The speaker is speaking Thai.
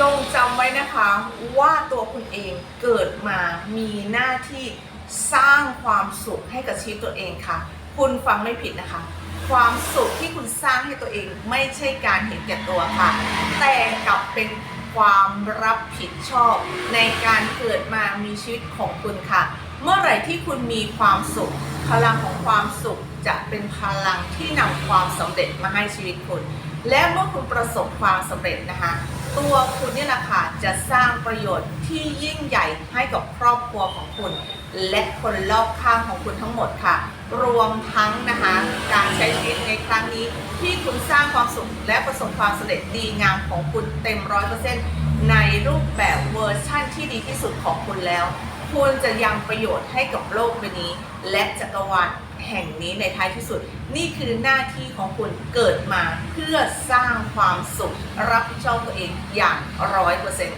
จงจำไว้นะคะว่าตัวคุณเองเกิดมามีหน้าที่สร้างความสุขให้กับชีวิตตัวเองค่ะ คุณฟังไม่ผิดนะคะ ความสุขที่คุณสร้างให้ตัวเองไม่ใช่การเห็นแก่ตัวค่ะ แต่กลับเป็นความรับผิดชอบในการเกิดมามีชีวิตของคุณค่ะ เมื่อไหร่ที่คุณมีความสุข พลังของความสุขจะเป็นพลังที่นำความสำเร็จมาให้ชีวิตคุณ และเมื่อคุณประสบความสำเร็จนะคะ ตัวคุณเนี่ยแหละค่ะจะสร้างประโยชน์ที่ยิ่งใหญ่ให้กับครอบครัวของคุณ และคนรอบข้างของคุณทั้งหมดค่ะ รวมทั้งนะคะการใช้ชีวิตในครั้งนี้ ที่คุณสร้างความสุขและประสบความสำเร็จดีงามของคุณเต็มร้อยเปอร์เซ็นต์ในรูปแบบเวอร์ชั่นที่ดีที่สุดของคุณแล้ว คุณจะยังประโยชน์ให้กับโลกใบนี้ และจักรวาลแห่งนี้ในท้ายที่สุด นี่คือหน้าที่ของคุณเกิดมาเพื่อสร้างความสุข รับผิดชอบตัวเองอย่างร้อยเปอร์เซ็นต์